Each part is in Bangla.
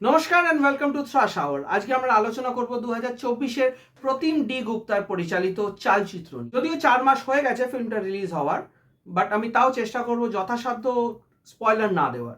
নমস্কার and welcome to thrash hour আজকে আমরা আলোচনা করব দু হাজার চব্বিশের প্রতিম ডি গুপ্তার পরিচালিত চালচিত্র যদিও চার মাস হয়ে গেছে ফিল্মটা রিলিজ হওয়ার বাট আমি তাও চেষ্টা করব যথাসাধ্য স্পয়লার না দেওয়ার।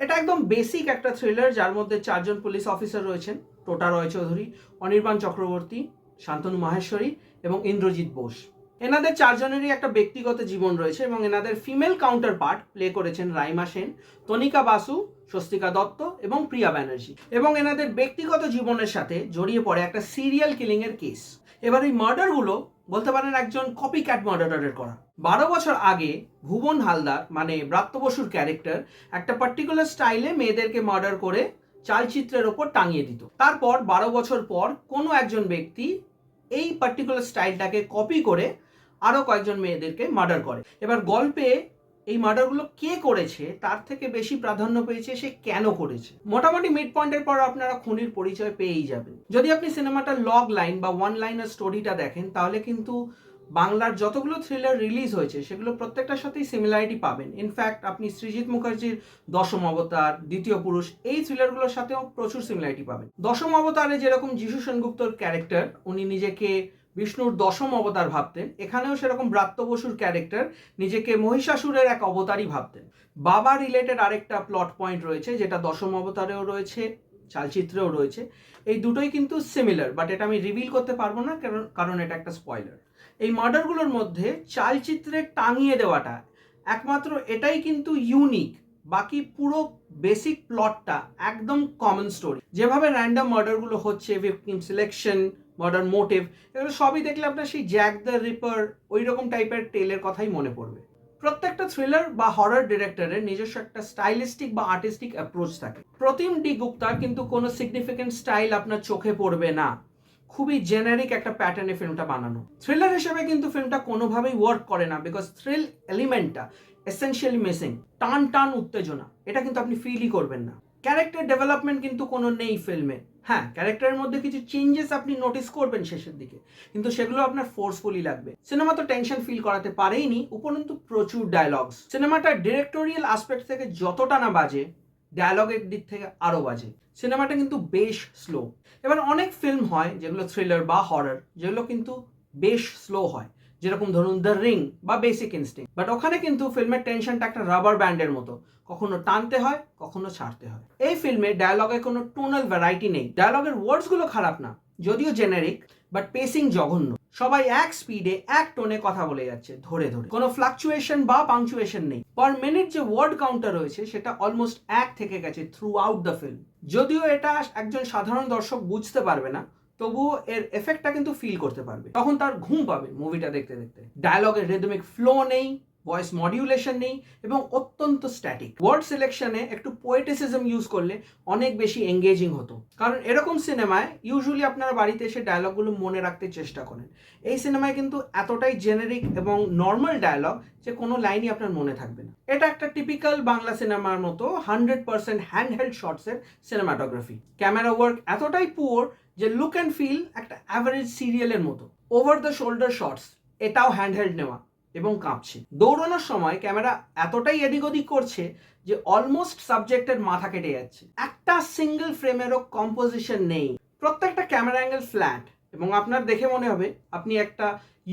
এটা একদম বেসিক একটা থ্রিলার যার মধ্যে চারজন পুলিশ অফিসার রয়েছেন, টোটা রয় চৌধুরী, অনির্বাণ চক্রবর্তী, শান্তনু মাহেশ্বরী এবং ইন্দ্রজিৎ বোস। এনাদের চারজনেরই একটা ব্যক্তিগত জীবন রয়েছে এবং এনাদের ফিমেল কাউন্টার পার্ট প্লে করেছেন রাইমা সেন, তনিকা বাসু স্বস্তিকা দত্ত এবং প্রিয়া ব্যানার্জি। এবং এনাদের ব্যক্তিগত জীবনের সাথে জড়িয়ে পড়ে একটা সিরিয়াল কিলিং এর কেস এবার এই মার্ডারগুলো বলতে পারেন একজন কপি ক্যাট মার্ডারের করা। বারো বছর আগে ভুবন হালদার মানে ব্রাত্য বসুর ক্যারেক্টার একটা পার্টিকুলার স্টাইলে মেয়েদেরকে মার্ডার করে চালচিত্রের ওপর টাঙিয়ে দিত। তারপর বারো বছর পর কোনো একজন ব্যক্তি এই পার্টিকুলার স্টাইলটাকে কপি করে আরও কয়েকজন মেয়েদেরকে মার্ডার করে। এবার গল্পে এই মার্ডারগুলো কে করেছে, তার থেকে বেশি প্রাধান্য পেয়েছে সে কেন করেছে? মোটামুটি মিড পয়েন্টের পর আপনারা খুনির পরিচয় পেয়েই যাবেন। যদি আপনি সিনেমাটার লগ লাইন বা ওয়ান লাইনের স্টোরিটা দেখেন, তাহলে কিন্তু বাংলার যতগুলো থ্রিলার রিলিজ হয়েছে, সেগুলো প্রত্যেকটার সাথেই সিমিলারিটি পাবেন। ইনফ্যাক্ট আপনি সৃজিত মুখার্জির দশম অবতার, দ্বিতীয় পুরুষ, এই থ্রিলারগুলোর সাথেও প্রচুর সিমিলারিটি পাবেন। দশম অবতারে যেরকম যিশু সেনগুপ্তর ক্যারেক্টার উনি নিজেকে বিষ্ণুর দশম অবতার ভাবতেন, এখানেও সেরকম ব্রাত্য বসুর ক্যারেক্টার নিজেকে মহিষাসুরের এক অবতারই ভাবতেন। বাবা রিলেটেড আরেকটা প্লট পয়েন্ট রয়েছে, যেটা দশম অবতারেও রয়েছে, চালচিত্রেও রয়েছে। এই দুটোই কিন্তু সিমিলার বাট এটা আমি রিভিল করতে পারব না কারণ কারণ এটা একটা স্পয়লার এই মার্ডারগুলোর মধ্যে চালচিত্রে টাঙিয়ে দেওয়াটা একমাত্র এটাই কিন্তু ইউনিক বাকি পুরো বেসিক প্লটটা একদম কমন স্টোরি যেভাবে র্যান্ডম মার্ডারগুলো হচ্ছে ভিকটিম সিলেকশন মডার্ন মোটিভ এগুলো সবই দেখলে আপনার সেই জ্যাক দ্য রিপার ওই রকম টাইপের টেলের কথাই মনে পড়বে। প্রত্যেকটা থ্রিলার বা হরর ডিরেক্টরের নিজস্ব একটা স্টাইলিস্টিক বা আর্টিস্টিক অ্যাপ্রোচ থাকে। প্রতিম ডি গুপ্তা কিন্তু কোনো সিগনিফিকেন্ট স্টাইল আপনার চোখে পড়বে না। খুবই জেনারিক একটা প্যাটার্নে ফিল্মটা বানানো। থ্রিলার হিসেবে কিন্তু ফিল্মটা কোনোভাবেই ওয়ার্ক করে না বিকজ থ্রিল এলিমেন্টটা এসেনশিয়ালি মিসিং টান টান উত্তেজনা, এটা কিন্তু আপনি ফিলই করবেন না। ক্যারেক্টার ডেভেলপমেন্ট কিন্তু কোনো নেই ফিল্মে হ্যাঁ ক্যারেক্টারের মধ্যে কিছু চেঞ্জেস আপনি নোটিস করবেন শেষের দিকে। কিন্তু সেগুলো আপনার ফোর্সফুলি লাগবে। সিনেমা তো টেনশন ফিল করাতে পারেইনি, উপরন্তু প্রচুর ডায়লগস সিনেমাটা ডিরেক্টোরিয়াল আসপেক্ট থেকে যতটা না বাজে ডায়লগের দিক থেকে আরও বাজে। সিনেমাটা কিন্তু বেশ স্লো এবার অনেক ফিল্ম হয় যেগুলো থ্রিলার বা হরর যেগুলো কিন্তু বেশ স্লো হয়। যেরকম ধরুন দ্য রিং বা বেসিক ইনস্টিং বাট ওখানে কিন্তু ফিল্মের টেনশনটা একটা রাবার ব্যান্ডের মতো। কখনো টানতে হয়, কখনো ছাড়তে হয়। এই ফিল্মে ডায়লগে কোনো টোনাল ভ্যারাইটি নেই। ডায়লগের ওয়ার্ডসগুলো খারাপ না, যদিও জেনারিক বাট পেসিং জঘন্য। সবাই এক স্পিডে এক টোনে কথা বলে যাচ্ছে, ধরে ধরে। কোনো ফ্লাকচুয়েশন বা পাংচুয়েশন নেই। পার মিনিট যে ওয়ার্ড কাউন্টার রয়েছে, সেটা অলমোস্ট এক থেকে গেছে থ্রু আউট দ্য ফিল্ম যদিও এটা একজন সাধারণ দর্শক বুঝতে পারবে না তবুও এর এফেক্টটা কিন্তু ফিল করতে পারবে। তখন তার ঘুম পাবে মুভিটা দেখতে দেখতে। ডায়লগের রেদমিক ফ্লো নেই ভয়েস মডিউলেশন নেই এবং অত্যন্ত স্ট্যাটিক ওয়ার্ড সিলেকশনে একটু পোয়েটিসিজম ইউজ করলে অনেক বেশি এঙ্গেজিং হতো। কারণ এরকম সিনেমায় ইউজুয়ালি আপনারা বাড়িতে এসে ডায়লগগুলো মনে রাখতে চেষ্টা করেন। এই সিনেমায় কিন্তু এতটাই জেনেরিক এবং নর্মাল ডায়লগ যে কোনো লাইনই আপনার মনে থাকবে না। এটা একটা টিপিক্যাল বাংলা সিনেমার মতো হান্ড্রেড পার্সেন্ট হ্যান্ড হেল্ড শর্টসের সিনেমাটোগ্রাফি ক্যামেরা ওয়ার্ক এতটাই পুয়ার যে লুক অ্যান্ড ফিল একটা অ্যাভারেজ সিরিয়ালের মতো। ওভার দ্য শোল্ডার শর্টস এটাও হ্যান্ডহেল্ড নেওয়া এবং কাঁপছে। দৌড়ানোর সময় ক্যামেরা এতটাই এদিক ওদিক করছে যে অলমোস্ট সাবজেক্টের মাথা কেটে যাচ্ছে। একটা সিঙ্গেল ফ্রেমেরও কম্পোজিশন নেই। প্রত্যেকটা ক্যামেরা অ্যাঙ্গেল ফ্ল্যাট এবং আপনার দেখে মনে হবে, আপনি একটা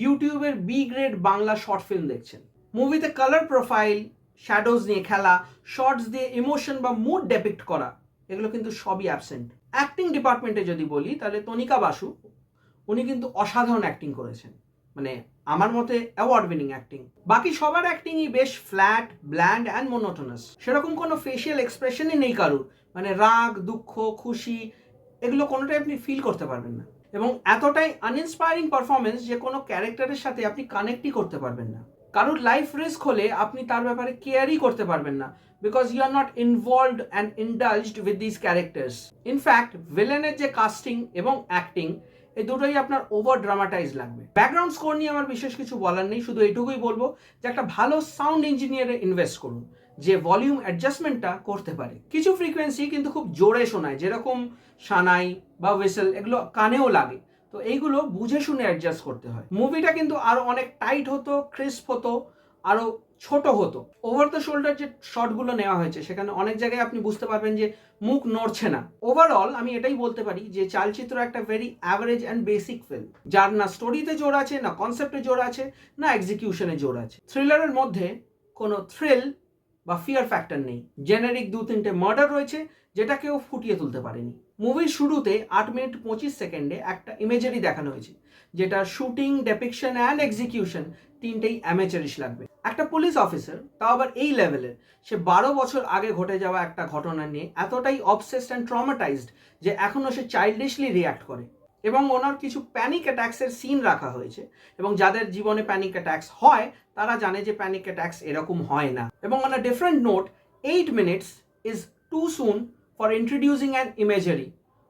ইউটিউবের B grade Bangla short film দেখছেন। মুভিতে কালার প্রোফাইল শ্যাডোজ নিয়ে খেলা শর্টস দিয়ে ইমোশন বা মুড ডেপিক্ট করা। এগুলো কিন্তু সবই অ্যাবসেন্ট অ্যাক্টিং ডিপার্টমেন্টে যদি বলি, তাহলে তনিকা বাসু, উনি কিন্তু অসাধারণ অ্যাক্টিং করেছেন। মানে আমার মতে অ্যাওয়ার্ড উইনিং অ্যাক্টিং বাকি সবার অ্যাক্টিংই বেশ ফ্ল্যাট ব্ল্যান্ড অ্যান্ড মোনোটোনাস সেরকম কোনো ফেশিয়াল এক্সপ্রেশনই নেই কারুর। মানে রাগ, দুঃখ, খুশি, এগুলো কোনোটাই আপনি ফিল করতে পারবেন না। এবং এতটাই আনইন্সপায়ারিং পারফরমেন্স যে কোনো ক্যারেক্টারের সাথে আপনি কানেক্টই করতে পারবেন না। কারোর লাইফ রিস্ক হলে আপনি তার ব্যাপারে কেয়ারই করতে পারবেন না because you are not involved and indulged with this characters in fact ভিলেনের যে কাস্টিং এবং অ্যাক্টিং এই দুটোই আপনার ওভার ড্রামাটাইজ লাগবে। ব্যাকগ্রাউন্ড স্কোর নিয়ে আমার বিশেষ কিছু বলার নেই, শুধু এটুকুই বলব যে একটা ভালো সাউন্ড ইঞ্জিনিয়ারে ইনভেস্ট করুন, যে ভলিউম অ্যাডজাস্টমেন্টটা করতে পারে। কিছু ফ্রিকোয়েন্সি কিন্তু খুব জোরে শোনায়, যেরকম সানাই বা ওয়েসেল এগুলো কানেও লাগে। তো এইগুলো বুঝে শুনে অ্যাডজাস্ট করতে হয়। মুভিটা কিন্তু আরও অনেক টাইট হতো ক্রিস্প হতো, আরও ছোট হতো। ওভার দ্য শোল্ডার যে শটগুলো নেওয়া হয়েছে, সেখানে অনেক জায়গায় আপনি বুঝতে পারবেন যে মুখ নড়ছে না। ওভারঅল আমি এটাই বলতে পারি যে চালচিত্র একটা very average and basic film যার না স্টোরিতে জোর আছে, না কনসেপ্টে জোর আছে, না এক্সিকিউশনে জোর আছে। থ্রিলারের মধ্যে কোনো থ্রিল বা ফিয়ার ফ্যাক্টর নেই। জেনারিক দু তিনটে মার্ডার রয়েছে যেটা কেউ ফুটিয়ে তুলতে পারেনি। মুভির শুরুতে আট মিনিট পঁচিশ সেকেন্ডে একটা ইমেজারি দেখানো হয়েছে, যেটা শুটিং ডেপিকশন অ্যান্ড এক্সিকিউশন তিনটেই অ্যামেচারিশ লাগবে। একটা পুলিশ অফিসার তাও আবার এই লেভেলের সে বারো বছর আগে ঘটে যাওয়া একটা ঘটনা নিয়ে এতটাই অবসেসড অ্যান্ড ট্রমাটাইজড যে এখনও সে চাইল্ডিশলি রিয়াক্ট করে। এবং ওনার কিছু প্যানিক অ্যাট্যাক্সের সিন রাখা হয়েছে, এবং যাদের জীবনে প্যানিক অ্যাট্যাক্স হয়, তারা জানে যে প্যানিক অ্যাট্যাক্স এরকম হয় না। এবং a different note eight minutes is too soon for introducing an imagery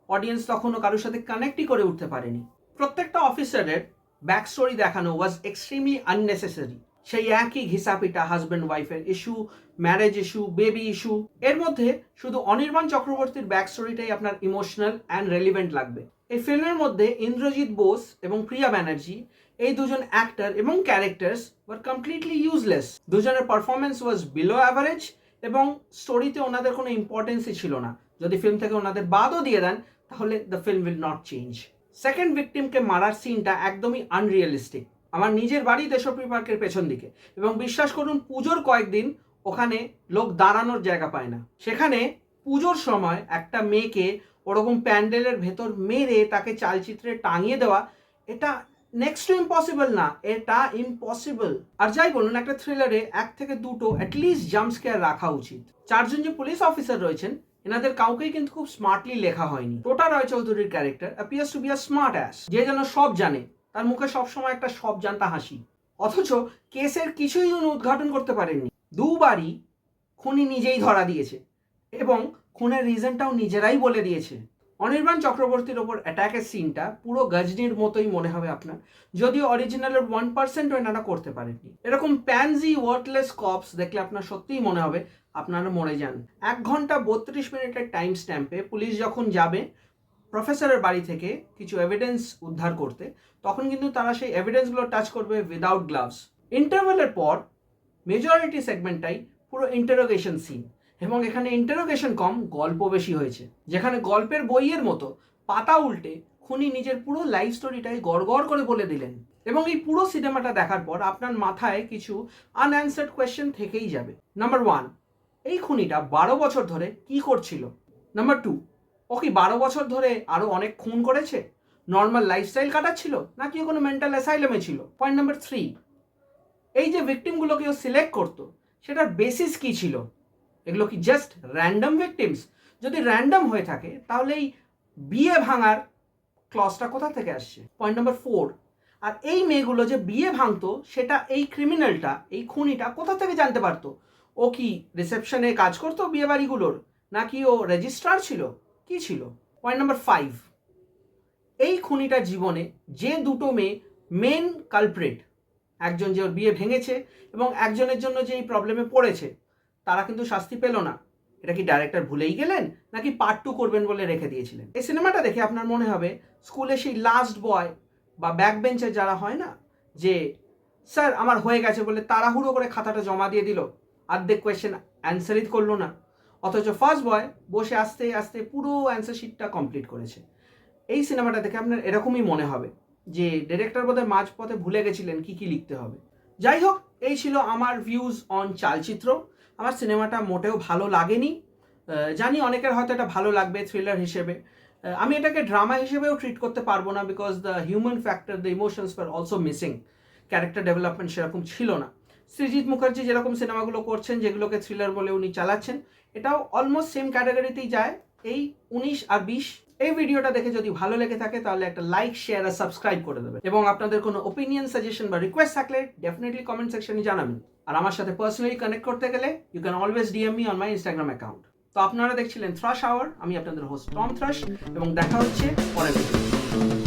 audience তখনও কারোর সাথে কানেক্টই করে উঠতে পারেনি। প্রত্যেকটা অফিসারের ব্যাক স্টোরি দেখানো ওয়াজ এক্সট্রিমলি আননেসেসারি সেই একই ঘিসাপিটা হাজব্যান্ড ওয়াইফের issue marriage issue baby issue এর মধ্যে শুধু অনির্বাণ চক্রবর্তীর ব্যাক স্টোরিটাই আপনার ইমোশনাল অ্যান্ড রেলিভেন্ট লাগবে। এই ফিল্মের মধ্যে ইন্দ্রজিৎ বোস এবং প্রিয়া ব্যানার্জি, এই দুজন অ্যাক্টর এবং ক্যারেক্টার্স ওয়ার কমপ্লিটলি ইউজলেস দুজনের পারফরমেন্স ওয়াজ বিলো অ্যাভারেজ এবং স্টোরিতে ওনাদের কোনো ইম্পর্টেন্সই ছিল না। যদি ফিল্ম থেকে ওনাদের বাদও দিয়ে দেন, তাহলে the film will not change second ভিকটিমকে মারার সিনটা একদমই আনরিয়েলিস্টিক আমার নিজের বাড়ি দেশপ্রিয় পার্কের পেছন দিকে। এবং বিশ্বাস করুন, পুজোর কয়েকদিন ওখানে লোক দাঁড়ানোর জায়গা পায় না। সেখানে পুজোর সময় একটা মেয়েকে ওরকম প্যান্ডেলের ভেতর মেরে তাকে চালচিত্রে টাঙিয়ে দেওয়া, এটা নেক্সট টু ইম্পসিবল না, এটা ইম্পসিবল আর যাই বলুন, একটা থ্রিলারে এক থেকে দুটো অ্যাটলিস্ট জাম্প স্কেয়ার রাখা উচিত। চারজন যে পুলিশ অফিসার রয়েছেন, এনাদের কাউকেই কিন্তু খুব স্মার্টলি লেখা হয়নি। টোটা রয় চৌধুরীর character appears to be a smart ass যে যেন সব জানে, তার মুখে সবসময় একটা সব জানতা হাসি। অথচ কেসের কিছুই উনি উদ্ঘাটন করতে পারেননি। দুবারই খুনি নিজেই ধরা দিয়েছে এবং খুনের রিজনটাও নিজেরাই বলে দিয়েছে। অনির্বাণ চক্রবর্তীর ওপর অ্যাটাকের সিনটা পুরো গজনির মতোই মনে হবে আপনার। যদিও অরিজিনালের ওয়ান পার্সেন্ট এনারা করতে পারেননি। এরকম প্যানজি ওয়ার্ডলেস কপস দেখলে আপনার সত্যিই মনে হবে আপনারা মরে যান। এক ঘণ্টা বত্রিশ মিনিটের টাইম স্ট্যাম্পে পুলিশ যখন যাবে প্রফেসরের বাড়ি থেকে কিছু এভিডেন্স উদ্ধার করতে, তখন কিন্তু তারা সেই এভিডেন্সগুলো টাচ করবে উইদাউট গ্লাভস ইন্টারভেলের পর মেজরিটি সেগমেন্টটাই পুরো ইন্টারোগেশন সিন এবং এখানে ইন্টারোগেশন কম, গল্প বেশি হয়েছে। যেখানে গল্পের বইয়ের মতো পাতা উল্টে খুনি নিজের পুরো লাইফ স্টোরিটাই গড় করে বলে দিলেন। এবং এই পুরো সিনেমাটা দেখার পর আপনার মাথায় কিছু আনঅ্যান্সার্ড কোয়েশ্চেন থেকেই যাবে। নাম্বার ওয়ান এই খুনিটা বারো বছর ধরে কি করছিল? নাম্বার টু ও কি বারো বছর ধরে আরও অনেক খুন করেছে? নর্মাল লাইফস্টাইল কাটাচ্ছিল? নাকি কোনো মেন্টাল অ্যাসাইলামে ছিল? পয়েন্ট নাম্বার থ্রি এই যে ভিকটিমগুলোকে ও সিলেক্ট করতো, সেটার বেসিস কি ছিল? এগুলো কি জাস্ট র্যান্ডম ভিকটিমস যদি র্যান্ডম হয়ে থাকে, তাহলে এই বিয়ে ভাঙার ক্লসটা কোথা থেকে আসছে? পয়েন্ট নাম্বার ফোর আর এই মেয়েগুলো যে বিয়ে ভাঙতো, সেটা এই ক্রিমিনালটা এই খুনিটা কোথা থেকে জানতে পারতো? ও কি রিসেপশনে কাজ করতো বিয়ে বাড়িগুলোর নাকি ও রেজিস্ট্রার ছিল? কি ছিল? পয়েন্ট নাম্বার ফাইভ এই খুনিটার জীবনে যে দুটো মেয়ে মেন কালপ্রেট একজন যে ওর বিয়ে ভেঙেছে এবং একজনের জন্য যে এই প্রবলেমে পড়েছে তারা কিন্তু শাস্তি পেল না। এটা কি ডাইরেক্টর ভুলেই গেলেন, নাকি পার্ট টু করবেন বলে রেখে দিয়েছিলেন? এই সিনেমাটা দেখে আপনার মনে হবে স্কুলে সেই লাস্ট বয় বা ব্যাক বেঞ্চে যারা হয় না, যে স্যার আমার হয়ে গেছে বলে তাড়াহুড়ো করে খাতাটা জমা দিয়ে দিল। আর্ধেক কোয়েশ্চেন অ্যান্সারই করল না। অথচ ফার্স্ট বয় বসে আস্তে আস্তে পুরো অ্যান্সার শিটটা কমপ্লিট করেছে। এই সিনেমাটা দেখে আপনার এরকমই মনে হবে, যে ডিরেক্টর বোধহয় মাঝপথে ভুলে গেছিলেন কি কি লিখতে হবে। যাই হোক, এই ছিল আমার ভিউজ অন চালচিত্র। আমার সিনেমাটা মোটেও ভালো লাগেনি। জানি অনেকের হয়তো এটা ভালো লাগবে থ্রিলার হিসেবে। আমি এটাকে ড্রামা হিসেবেও ট্রিট করতে পারব না because the human factor the emotions for also missing character development সেরকম ছিল না। সৃজিৎ মুখার্জি যেরকম সিনেমাগুলো করছেন, যেগুলোকে থ্রিলার বলে উনি চালাচ্ছেন, এটাও অলমোস্ট সেম ক্যাটাগরিতেই যায়। এই উনিশ আর বিশ, এই ভিডিওটা দেখে যদি ভালো লেগে থাকে, তাহলে একটা লাইক শেয়ার আর সাবস্ক্রাইব করে দেবে এবং আপনাদের কোনো ওপিনিয়ন সাজেশন বা রিকোয়েস্ট থাকলে ডেফিনেটলি কমেন্ট সেকশনে জানাবেন। আর আমার সাথে পার্সোনালি কানেক্ট করতে গেলে you can always DM me on my Instagram account তো আপনারা দেখছিলেন থ্রাশ আওয়ার আমি আপনাদের হোস্ট টম থ্রাশ এবং দেখা হচ্ছে পরের ভিডিও